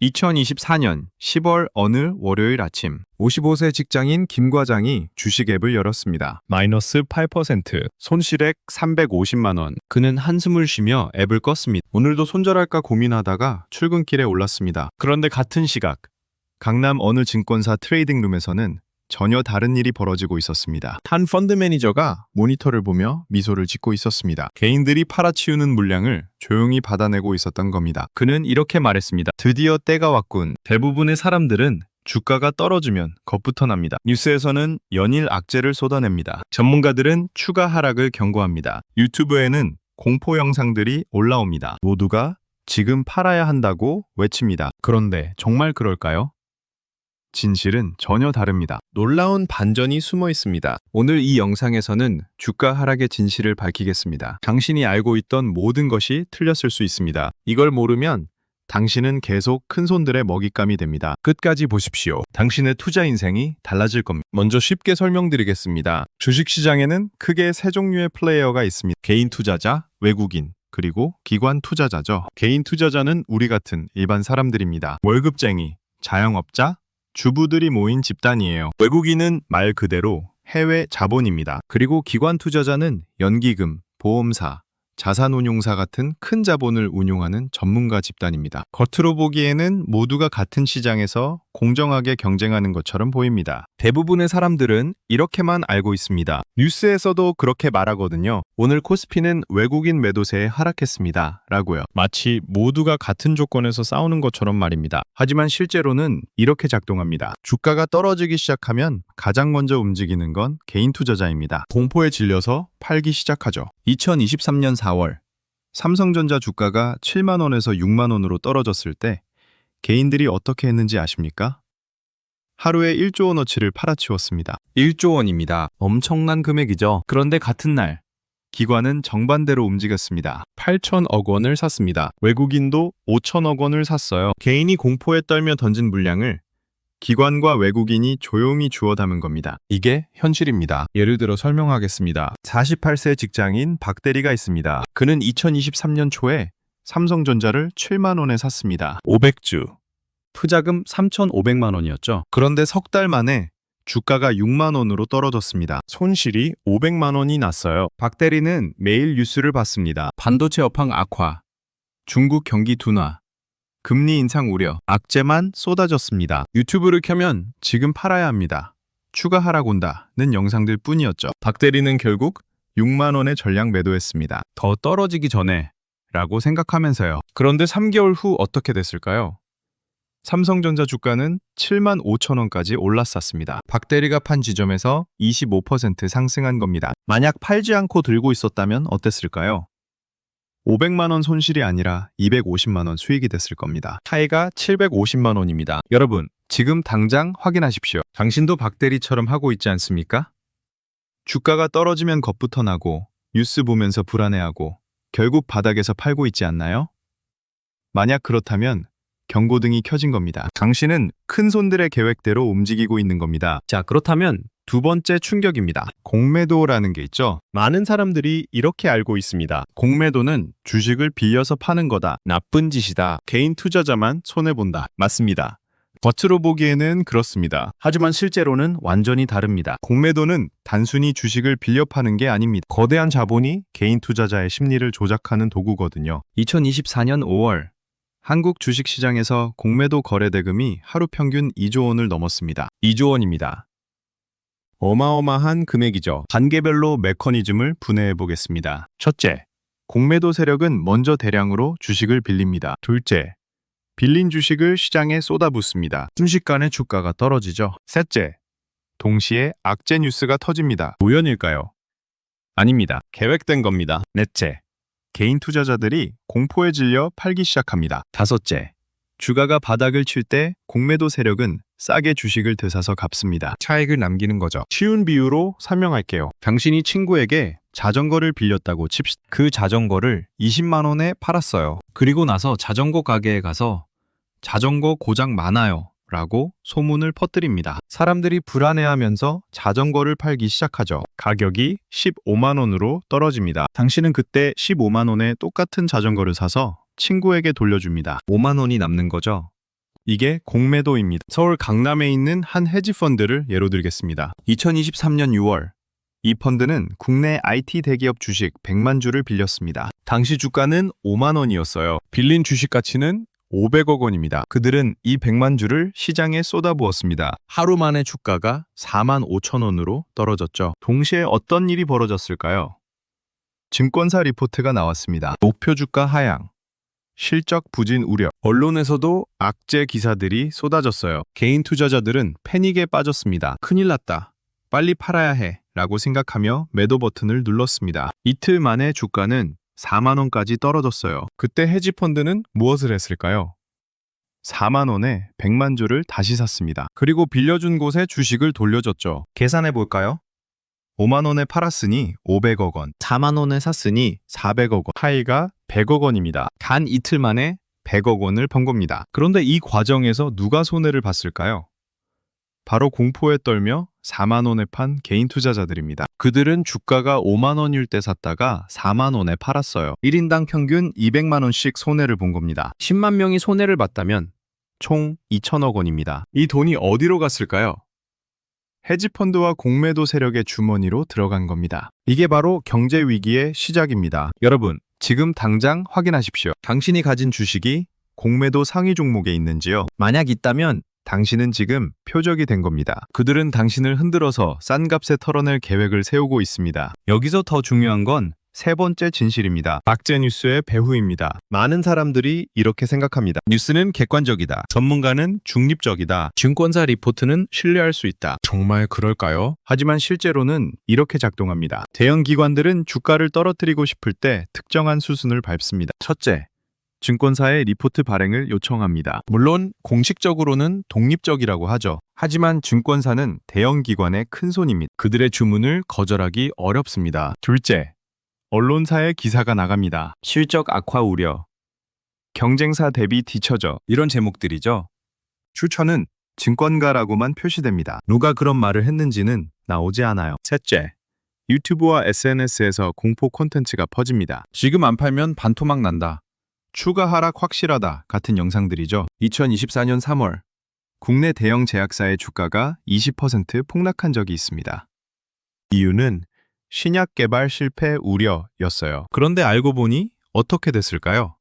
2024년 10월 어느 월요일 아침 55세 직장인 김 과장이 주식 앱을 열었습니다. 마이너스 8% 손실액 350만 원. 그는 한숨을 쉬며 앱을 껐습니다. 오늘도 손절할까 고민하다가 출근길에 올랐습니다. 그런데 같은 시각 강남 어느 증권사 트레이딩 룸에서는 전혀 다른 일이 벌어지고 있었습니다. 한 펀드 매니저가 모니터를 보며 미소를 짓고 있었습니다. 개인들이 팔아치우는 물량을 조용히 받아내고 있었던 겁니다. 그는 이렇게 말했습니다. 드디어 때가 왔군. 대부분의 사람들은 주가가 떨어지면 겁부터 납니다. 뉴스에서는 연일 악재를 쏟아냅니다. 전문가들은 추가 하락을 경고합니다. 유튜브에는 공포 영상들이 올라옵니다. 모두가 지금 팔아야 한다고 외칩니다. 그런데 정말 그럴까요? 진실은 전혀 다릅니다. 놀라운 반전이 숨어 있습니다. 오늘 이 영상에서는 주가 하락의 진실을 밝히겠습니다. 당신이 알고 있던 모든 것이 틀렸을 수 있습니다. 이걸 모르면 당신은 계속 큰 손들의 먹잇감이 됩니다. 끝까지 보십시오. 당신의 투자 인생이 달라질 겁니다. 먼저 쉽게 설명드리겠습니다. 주식시장에는 크게 세 종류의 플레이어가 있습니다. 개인 투자자, 외국인, 그리고 기관 투자자죠. 개인 투자자는 우리 같은 일반 사람들입니다. 월급쟁이, 자영업자, 주부들이 모인 집단이에요. 외국인은 말 그대로 해외 자본입니다. 그리고 기관 투자자는 연기금, 보험사, 자산운용사 같은 큰 자본을 운용하는 전문가 집단입니다. 겉으로 보기에는 모두가 같은 시장에서 공정하게 경쟁하는 것처럼 보입니다. 대부분의 사람들은 이렇게만 알고 있습니다. 뉴스에서도 그렇게 말하거든요. 오늘 코스피는 외국인 매도세에 하락했습니다. 라고요. 마치 모두가 같은 조건에서 싸우는 것처럼 말입니다. 하지만 실제로는 이렇게 작동합니다. 주가가 떨어지기 시작하면 가장 먼저 움직이는 건 개인 투자자입니다. 공포에 질려서 팔기 시작하죠. 2023년 4월 삼성전자 주가가 7만 원에서 6만 원으로 떨어졌을 때 개인들이 어떻게 했는지 아십니까? 하루에 1조 원어치를 팔아치웠습니다. 1조 원입니다. 엄청난 금액이죠. 그런데 같은 날 기관은 정반대로 움직였습니다. 8천억 원을 샀습니다. 외국인도 5천억 원을 샀어요. 개인이 공포에 떨며 던진 물량을 기관과 외국인이 조용히 주워 담은 겁니다. 이게 현실입니다. 예를 들어 설명하겠습니다. 48세 직장인 박 대리가 있습니다. 그는 2023년 초에 삼성전자를 7만 원에 샀습니다. 500주. 투자금 3,500만 원이었죠. 그런데 석 달 만에 주가가 6만 원으로 떨어졌습니다. 손실이 500만 원이 났어요. 박 대리는 매일 뉴스를 봤습니다. 반도체 업황 악화, 중국 경기 둔화, 금리 인상 우려, 악재만 쏟아졌습니다. 유튜브를 켜면 지금 팔아야 합니다. 추가 하락 온다는 영상들 뿐이었죠. 박 대리는 결국 6만 원의 전량 매도했습니다. 더 떨어지기 전에 라고 생각하면서요. 그런데 3개월 후 어떻게 됐을까요? 삼성전자 주가는 7만 5천 원까지 올랐었습니다. 박 대리가 판 지점에서 25% 상승한 겁니다. 만약 팔지 않고 들고 있었다면 어땠을까요? 500만 원 손실이 아니라 250만 원 수익이 됐을 겁니다. 차이가 750만 원입니다. 여러분, 지금 당장 확인하십시오. 당신도 박 대리처럼 하고 있지 않습니까? 주가가 떨어지면 겁부터 나고 뉴스 보면서 불안해하고 결국 바닥에서 팔고 있지 않나요? 만약 그렇다면 경고등이 켜진 겁니다. 당신은 큰 손들의 계획대로 움직이고 있는 겁니다. 자, 그렇다면 두 번째 충격입니다. 공매도라는 게 있죠. 많은 사람들이 이렇게 알고 있습니다. 공매도는 주식을 빌려서 파는 거다. 나쁜 짓이다. 개인 투자자만 손해본다. 맞습니다. 겉으로 보기에는 그렇습니다. 하지만 실제로는 완전히 다릅니다. 공매도는 단순히 주식을 빌려 파는 게 아닙니다. 거대한 자본이 개인 투자자의 심리를 조작하는 도구거든요. 2024년 5월 한국 주식시장에서 공매도 거래 대금이 하루 평균 2조 원을 넘었습니다. 2조 원입니다. 어마어마한 금액이죠. 단계별로 메커니즘을 분해해 보겠습니다. 첫째, 공매도 세력은 먼저 대량으로 주식을 빌립니다. 둘째, 빌린 주식을 시장에 쏟아붓습니다. 순식간에 주가가 떨어지죠. 셋째, 동시에 악재 뉴스가 터집니다. 우연일까요? 아닙니다. 계획된 겁니다. 넷째, 개인 투자자들이 공포에 질려 팔기 시작합니다. 다섯째, 주가가 바닥을 칠 때 공매도 세력은 싸게 주식을 되사서 갚습니다. 차익을 남기는 거죠. 쉬운 비유로 설명할게요. 당신이 친구에게 자전거를 빌렸다고 칩시다. 그 자전거를 20만 원에 팔았어요. 그리고 나서 자전거 가게에 가서 자전거 고장 많아요. 라고 소문을 퍼뜨립니다. 사람들이 불안해하면서 자전거를 팔기 시작하죠. 가격이 15만 원으로 떨어집니다. 당신은 그때 15만 원에 똑같은 자전거를 사서 친구에게 돌려줍니다. 5만 원이 남는 거죠. 이게 공매도입니다. 서울 강남에 있는 한 헤지펀드를 예로 들겠습니다. 2023년 6월 이 펀드는 국내 IT 대기업 주식 100만 주를 빌렸습니다. 당시 주가는 5만 원이었어요. 빌린 주식 가치는 500억 원입니다. 그들은 이 100만 주를 시장에 쏟아부었습니다. 하루 만에 주가가 4만 5천 원으로 떨어졌죠. 동시에 어떤 일이 벌어졌을까요? 증권사 리포트가 나왔습니다. 목표 주가 하향, 실적 부진 우려, 언론에서도 악재 기사들이 쏟아졌어요. 개인 투자자들은 패닉에 빠졌습니다. 큰일 났다. 빨리 팔아야 해. 라고 생각하며 매도 버튼을 눌렀습니다. 이틀 만에 주가는 4만 원까지 떨어졌어요. 그때 헤지펀드는 무엇을 했을까요? 4만 원에 100만 주를 다시 샀습니다. 그리고 빌려준 곳에 주식을 돌려줬죠. 계산해 볼까요? 5만 원에 팔았으니 500억 원, 4만 원에 샀으니 400억 원, 차이가 100억 원입니다. 단 이틀 만에 100억 원을 번 겁니다. 그런데 이 과정에서 누가 손해를 봤을까요? 바로 공포에 떨며 4만 원에 판 개인 투자자들입니다. 그들은 주가가 5만 원일 때 샀다가 4만 원에 팔았어요. 1인당 평균 200만 원씩 손해를 본 겁니다. 10만 명이 손해를 봤다면 총 2천억 원입니다. 이 돈이 어디로 갔을까요? 헤지펀드와 공매도 세력의 주머니로 들어간 겁니다. 이게 바로 경제 위기의 시작입니다. 여러분, 지금 당장 확인하십시오. 당신이 가진 주식이 공매도 상위 종목에 있는지요? 만약 있다면 당신은 지금 표적이 된 겁니다. 그들은 당신을 흔들어서 싼 값에 털어낼 계획을 세우고 있습니다. 여기서 더 중요한 건 세 번째 진실입니다. 악재 뉴스의 배후입니다. 많은 사람들이 이렇게 생각합니다. 뉴스는 객관적이다. 전문가는 중립적이다. 증권사 리포트는 신뢰할 수 있다. 정말 그럴까요? 하지만 실제로는 이렇게 작동합니다. 대형 기관들은 주가를 떨어뜨리고 싶을 때 특정한 수순을 밟습니다. 첫째, 증권사의 리포트 발행을 요청합니다. 물론 공식적으로는 독립적이라고 하죠. 하지만 증권사는 대형 기관의 큰 손입니다. 그들의 주문을 거절하기 어렵습니다. 둘째, 언론사의 기사가 나갑니다. 실적 악화 우려, 경쟁사 대비 뒤처져 이런 제목들이죠. 추천은 증권가라고만 표시됩니다. 누가 그런 말을 했는지는 나오지 않아요. 셋째, 유튜브와 SNS에서 공포 콘텐츠가 퍼집니다. 지금 안 팔면 반토막 난다. 추가 하락 확실하다 같은 영상들이죠. 2024년 3월 국내 대형 제약사의 주가가 20% 폭락한 적이 있습니다. 이유는 신약 개발 실패 우려였어요. 그런데 알고 보니 어떻게 됐을까요?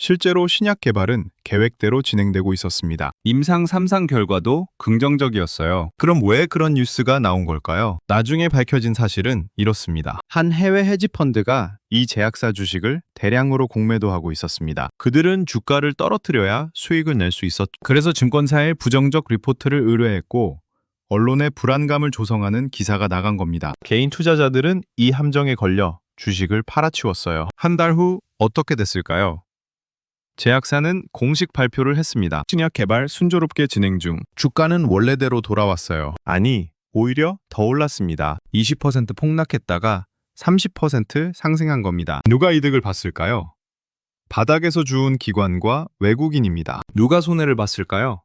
실제로 신약 개발은 계획대로 진행되고 있었습니다. 임상 3상 결과도 긍정적이었어요. 그럼 왜 그런 뉴스가 나온 걸까요? 나중에 밝혀진 사실은 이렇습니다. 한 해외 헤지펀드가 이 제약사 주식을 대량으로 공매도 하고 있었습니다. 그들은 주가를 떨어뜨려야 수익을 낼 수 있었죠. 그래서 증권사에 부정적 리포트를 의뢰했고 언론의 불안감을 조성하는 기사가 나간 겁니다. 개인 투자자들은 이 함정에 걸려 주식을 팔아치웠어요. 한 달 후 어떻게 됐을까요? 제약사는 공식 발표를 했습니다. 신약 개발 순조롭게 진행 중. 주가는 원래대로 돌아왔어요. 아니, 오히려 더 올랐습니다. 20% 폭락했다가 30% 상승한 겁니다. 누가 이득을 봤을까요? 바닥에서 주운 기관과 외국인입니다. 누가 손해를 봤을까요?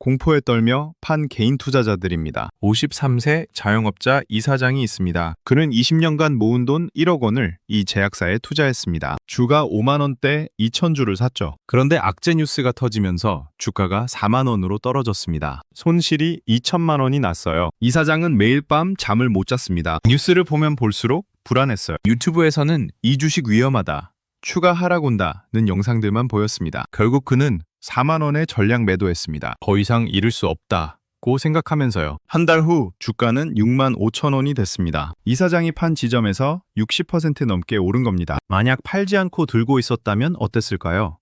공포에 떨며 판 개인 투자자들입니다. 53세 자영업자 이사장이 있습니다. 그는 20년간 모은 돈 1억 원을 이 제약사에 투자했습니다. 주가 5만 원대 2천 주를 샀죠. 그런데 악재 뉴스가 터지면서 주가가 4만 원으로 떨어졌습니다. 손실이 2천만 원이 났어요. 이사장은 매일 밤 잠을 못 잤습니다. 뉴스를 보면 볼수록 불안했어요. 유튜브에서는 이 주식 위험하다. 추가 하락 온다는 영상들만 보였습니다. 결국 그는 4만 원에 전량 매도했습니다. 더 이상 잃을 수 없다고 생각하면서요. 한 달 후 주가는 6만 5천 원이 됐습니다. 이사장이 판 지점에서 60% 넘게 오른 겁니다. 만약 팔지 않고 들고 있었다면 어땠을까요?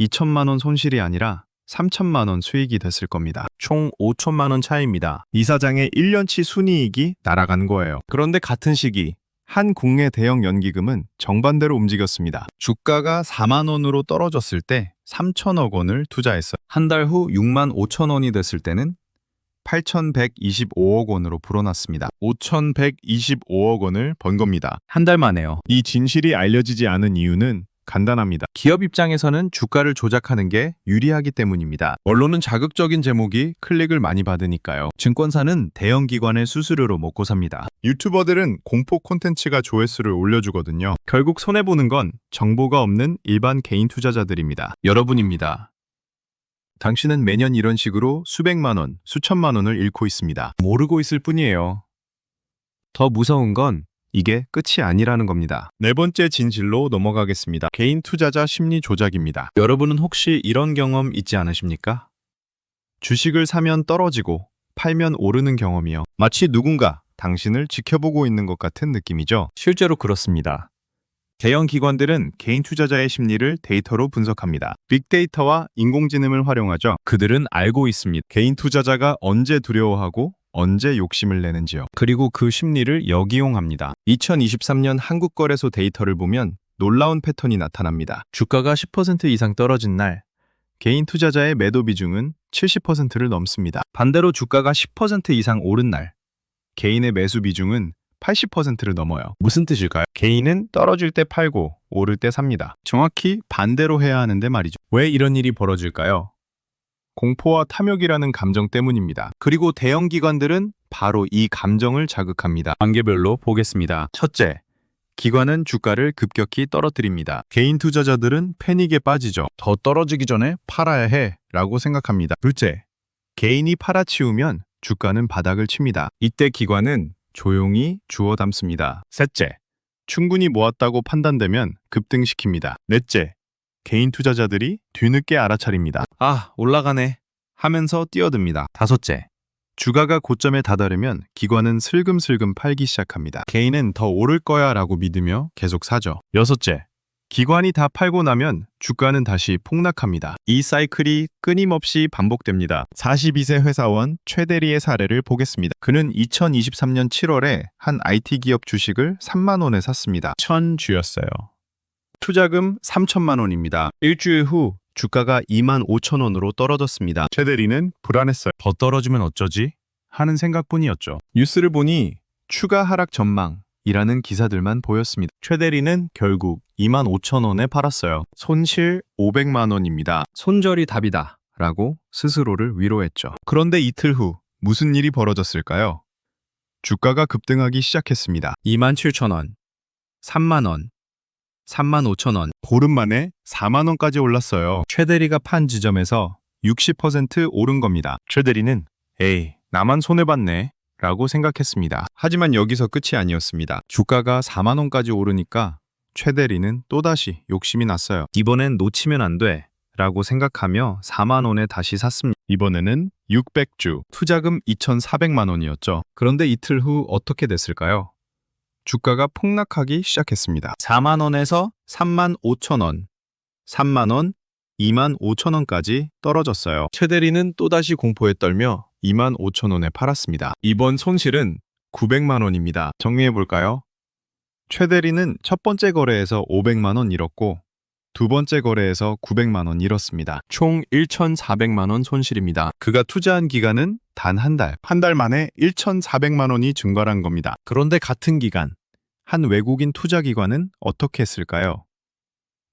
2천만 원 손실이 아니라 3천만 원 수익이 됐을 겁니다. 총 5천만 원 차이입니다. 이사장의 1년치 순이익이 날아간 거예요. 그런데 같은 시기 한 국내 대형 연기금은 정반대로 움직였습니다. 주가가 4만 원으로 떨어졌을 때 3천억 원을 투자했어요. 한 달 후 6만 5천 원이 됐을 때는 8,125억 원으로 불어났습니다. 5,125억 원을 번 겁니다. 한 달 만에요. 이 진실이 알려지지 않은 이유는 간단합니다. 기업 입장에서는 주가를 조작하는 게 유리하기 때문입니다. 언론은 자극적인 제목이 클릭을 많이 받으니까요. 증권사는 대형 기관의 수수료로 먹고 삽니다. 유튜버들은 공포 콘텐츠가 조회수를 올려주거든요. 결국 손해보는 건 정보가 없는 일반 개인 투자자들입니다. 여러분입니다. 당신은 매년 이런 식으로 수백만 원, 수천만 원을 잃고 있습니다. 모르고 있을 뿐이에요. 더 무서운 건 이게 끝이 아니라는 겁니다. 네 번째 진실로 넘어가겠습니다. 개인 투자자 심리 조작입니다. 여러분은 혹시 이런 경험 있지 않으십니까? 주식을 사면 떨어지고 팔면 오르는 경험이요. 마치 누군가 당신을 지켜보고 있는 것 같은 느낌이죠. 실제로 그렇습니다. 대형 기관들은 개인 투자자의 심리를 데이터로 분석합니다. 빅데이터와 인공지능을 활용하죠. 그들은 알고 있습니다. 개인 투자자가 언제 두려워하고 언제 욕심을 내는지요. 그리고 그 심리를 역이용합니다. 2023년 한국 거래소 데이터를 보면 놀라운 패턴이 나타납니다. 주가가 10% 이상 떨어진 날, 개인 투자자의 매도 비중은 70%를 넘습니다. 반대로 주가가 10% 이상 오른 날, 개인의 매수 비중은 80%를 넘어요. 무슨 뜻일까요? 개인은 떨어질 때 팔고 오를 때 삽니다. 정확히 반대로 해야 하는데 말이죠. 왜 이런 일이 벌어질까요? 공포와 탐욕이라는 감정 때문입니다. 그리고 대형 기관들은 바로 이 감정을 자극합니다. 단계별로 보겠습니다. 첫째, 기관은 주가를 급격히 떨어뜨립니다. 개인 투자자들은 패닉에 빠지죠. 더 떨어지기 전에 팔아야 해 라고 생각합니다. 둘째, 개인이 팔아치우면 주가는 바닥을 칩니다. 이때 기관은 조용히 주워 담습니다. 셋째, 충분히 모았다고 판단되면 급등시킵니다. 넷째, 개인 투자자들이 뒤늦게 알아차립니다. 아, 올라가네. 하면서 뛰어듭니다. 다섯째, 주가가 고점에 다다르면 기관은 슬금슬금 팔기 시작합니다. 개인은 더 오를 거야 라고 믿으며 계속 사죠. 여섯째, 기관이 다 팔고 나면 주가는 다시 폭락합니다. 이 사이클이 끊임없이 반복됩니다. 42세 회사원 최 대리의 사례를 보겠습니다. 그는 2023년 7월에 한 IT 기업 주식을 3만 원에 샀습니다. 천 주였어요. 투자금 3천만 원입니다. 일주일 후 주가가 2만 5천 원으로 떨어졌습니다. 최 대리는 불안했어요. 더 떨어지면 어쩌지? 하는 생각뿐이었죠. 뉴스를 보니 추가 하락 전망이라는 기사들만 보였습니다. 최 대리는 결국 2만 5천 원에 팔았어요. 손실 500만 원입니다. 손절이 답이다. 라고 스스로를 위로했죠. 그런데 이틀 후 무슨 일이 벌어졌을까요? 주가가 급등하기 시작했습니다. 2만 7천 원, 3만 원, 3만 5천 원. 보름 만에 4만 원까지 올랐어요. 최대리가 판 지점에서 60% 오른 겁니다. 최대리는 에이, 나만 손해봤네. 라고 생각했습니다. 하지만 여기서 끝이 아니었습니다. 주가가 4만 원까지 오르니까 최대리는 또다시 욕심이 났어요. 이번엔 놓치면 안 돼. 라고 생각하며 4만 원에 다시 샀습니다. 이번에는 600주, 투자금 2,400만 원이었죠. 그런데 이틀 후 어떻게 됐을까요? 주가가 폭락하기 시작했습니다. 4만 원에서 3만 5천 원, 3만 원, 2만 5천 원까지 떨어졌어요. 최 대리는 또다시 공포에 떨며 2만 5천 원에 팔았습니다. 이번 손실은 900만 원입니다. 정리해 볼까요? 최 대리는 첫 번째 거래에서 500만 원 잃었고 두 번째 거래에서 900만 원 잃었습니다. 총 1,400만 원 손실입니다. 그가 투자한 기간은 단 한 달. 한 달 만에 1,400만 원이 증발한 겁니다. 그런데 같은 기간 한 외국인 투자 기관은 어떻게 했을까요?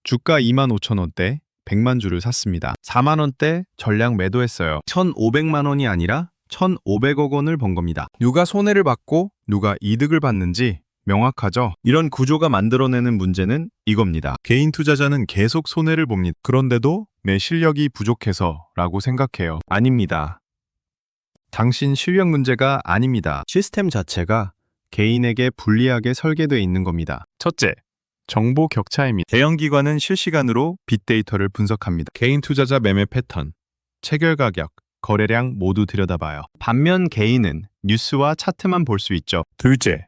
주가 2만 5천 원대 100만 주를 샀습니다. 4만 원대 전량 매도했어요. 1,500만 원이 아니라 1,500억 원을 번 겁니다. 누가 손해를 받고 누가 이득을 받는지 명확하죠? 이런 구조가 만들어내는 문제는 이겁니다. 개인 투자자는 계속 손해를 봅니다. 그런데도 내 실력이 부족해서 라고 생각해요. 아닙니다. 당신 실력 문제가 아닙니다. 시스템 자체가 개인에게 불리하게 설계되어 있는 겁니다. 첫째, 정보 격차입니다. 대형 기관은 실시간으로 빅데이터를 분석합니다. 개인 투자자 매매 패턴, 체결 가격, 거래량 모두 들여다봐요. 반면 개인은 뉴스와 차트만 볼 수 있죠. 둘째,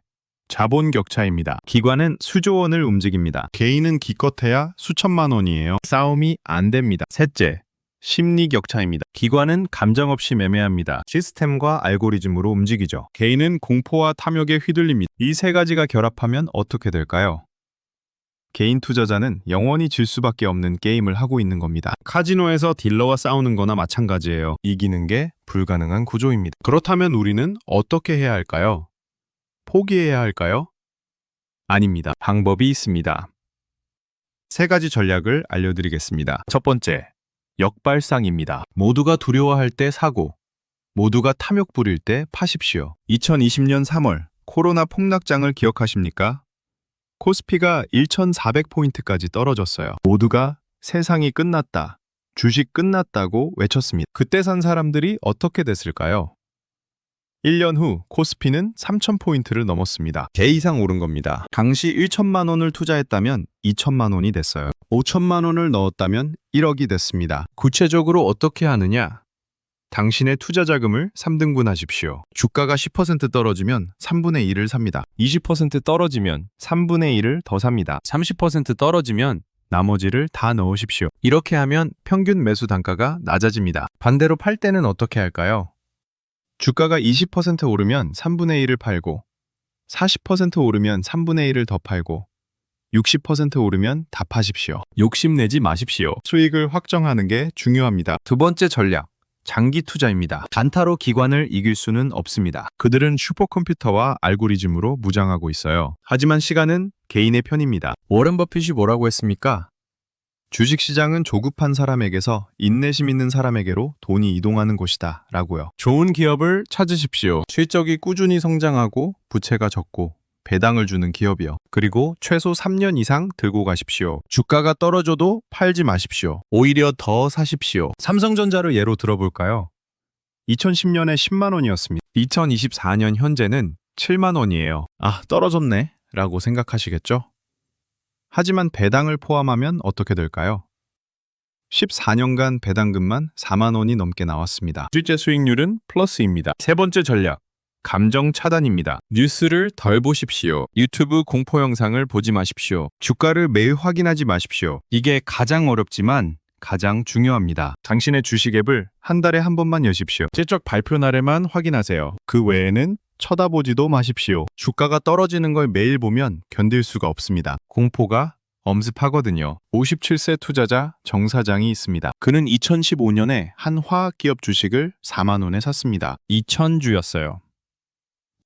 자본 격차입니다. 기관은 수조 원을 움직입니다. 개인은 기껏해야 수천만 원이에요. 싸움이 안 됩니다. 셋째, 심리 격차입니다. 기관은 감정 없이 매매합니다. 시스템과 알고리즘으로 움직이죠. 개인은 공포와 탐욕에 휘둘립니다. 이 세 가지가 결합하면 어떻게 될까요? 개인 투자자는 영원히 질 수밖에 없는 게임을 하고 있는 겁니다. 카지노에서 딜러와 싸우는 거나 마찬가지예요. 이기는 게 불가능한 구조입니다. 그렇다면 우리는 어떻게 해야 할까요? 포기해야 할까요? 아닙니다. 방법이 있습니다. 세 가지 전략을 알려드리겠습니다. 첫 번째, 역발상입니다. 모두가 두려워할 때 사고, 모두가 탐욕 부릴 때 파십시오. 2020년 3월 코로나 폭락장을 기억하십니까? 코스피가 1,400포인트까지 떨어졌어요. 모두가 세상이 끝났다. 주식 끝났다고 외쳤습니다. 그때 산 사람들이 어떻게 됐을까요? 1년 후 코스피는 3,000포인트를 넘었습니다. 개 이상 오른 겁니다. 당시 1천만 원을 투자했다면 2천만 원이 됐어요. 5천만 원을 넣었다면 1억이 됐습니다. 구체적으로 어떻게 하느냐? 당신의 투자 자금을 3등분하십시오. 주가가 10% 떨어지면 3분의 1을 삽니다. 20% 떨어지면 3분의 1을 더 삽니다. 30% 떨어지면 나머지를 다 넣으십시오. 이렇게 하면 평균 매수 단가가 낮아집니다. 반대로 팔 때는 어떻게 할까요? 주가가 20% 오르면 3분의 1을 팔고, 40% 오르면 3분의 1을 더 팔고, 60% 오르면 다 파십시오. 욕심내지 마십시오. 수익을 확정하는 게 중요합니다. 두 번째 전략. 장기 투자입니다. 단타로 기관을 이길 수는 없습니다. 그들은 슈퍼컴퓨터와 알고리즘으로 무장하고 있어요. 하지만 시간은 개인의 편입니다. 워렌 버핏이 뭐라고 했습니까? 주식시장은 조급한 사람에게서 인내심 있는 사람에게로 돈이 이동하는 곳이다 라고요. 좋은 기업을 찾으십시오. 실적이 꾸준히 성장하고 부채가 적고 배당을 주는 기업이요. 그리고 최소 3년 이상 들고 가십시오. 주가가 떨어져도 팔지 마십시오. 오히려 더 사십시오. 삼성전자를 예로 들어볼까요? 2010년에 10만 원이었습니다. 2024년 현재는 7만 원이에요. 아, 떨어졌네. 라고 생각하시겠죠? 하지만 배당을 포함하면 어떻게 될까요? 14년간 배당금만 4만 원이 넘게 나왔습니다. 실제 수익률은 플러스입니다. 세 번째 전략. 감정 차단입니다. 뉴스를 덜 보십시오. 유튜브 공포 영상을 보지 마십시오. 주가를 매일 확인하지 마십시오. 이게 가장 어렵지만 가장 중요합니다. 당신의 주식 앱을 한 달에 한 번만 여십시오. 실적 발표 날에만 확인하세요. 그 외에는 쳐다보지도 마십시오. 주가가 떨어지는 걸 매일 보면 견딜 수가 없습니다. 공포가 엄습하거든요. 57세 투자자 정 사장이 있습니다. 그는 2015년에 한 화학기업 주식을 4만 원에 샀습니다. 2천주였어요.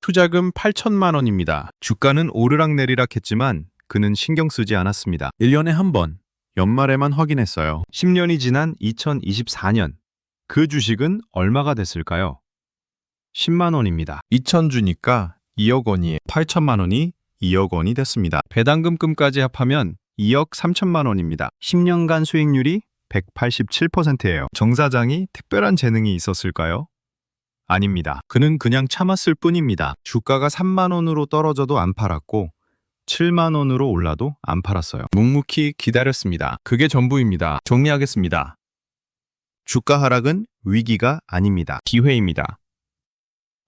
투자금 8천만 원입니다. 주가는 오르락내리락 했지만 그는 신경 쓰지 않았습니다. 1년에 한 번, 연말에만 확인했어요. 10년이 지난 2024년, 그 주식은 얼마가 됐을까요? 10만 원입니다. 2천 주니까 2억 원이에요. 8천만 원이 2억 원이 됐습니다. 배당금금까지 합하면 2억 3천만 원입니다. 10년간 수익률이 187%예요. 정 사장이 특별한 재능이 있었을까요? 아닙니다. 그는 그냥 참았을 뿐입니다. 주가가 3만 원으로 떨어져도 안 팔았고 7만 원으로 올라도 안 팔았어요. 묵묵히 기다렸습니다. 그게 전부입니다. 정리하겠습니다. 주가 하락은 위기가 아닙니다. 기회입니다.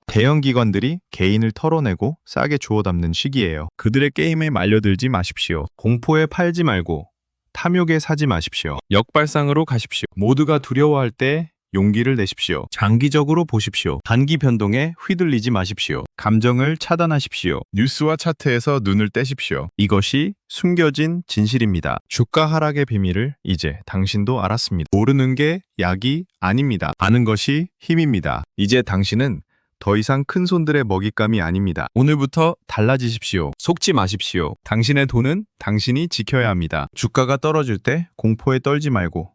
대형 기관들이 개인을 털어내고 싸게 주워 담는 시기예요. 그들의 게임에 말려들지 마십시오. 공포에 팔지 말고 탐욕에 사지 마십시오. 역발상으로 가십시오. 모두가 두려워할 때 용기를 내십시오. 장기적으로 보십시오. 단기 변동에 휘둘리지 마십시오. 감정을 차단하십시오. 뉴스와 차트에서 눈을 떼십시오. 이것이 숨겨진 진실입니다. 주가 하락의 비밀을 이제 당신도 알았습니다. 모르는 게 약이 아닙니다. 아는 것이 힘입니다. 이제 당신은 더 이상 큰 손들의 먹잇감이 아닙니다. 오늘부터 달라지십시오. 속지 마십시오. 당신의 돈은 당신이 지켜야 합니다. 주가가 떨어질 때 공포에 떨지 말고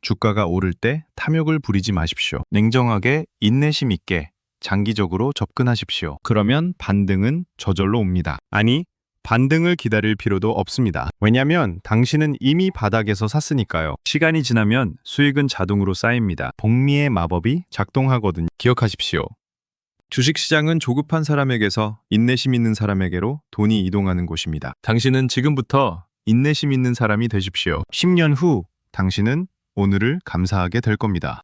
주가가 오를 때 탐욕을 부리지 마십시오. 냉정하게 인내심 있게 장기적으로 접근하십시오. 그러면 반등은 저절로 옵니다. 아니, 반등을 기다릴 필요도 없습니다. 왜냐면 당신은 이미 바닥에서 샀으니까요. 시간이 지나면 수익은 자동으로 쌓입니다. 복리의 마법이 작동하거든요. 기억하십시오. 주식시장은 조급한 사람에게서 인내심 있는 사람에게로 돈이 이동하는 곳입니다. 당신은 지금부터 인내심 있는 사람이 되십시오. 10년 후 당신은 오늘을 감사하게 될 겁니다.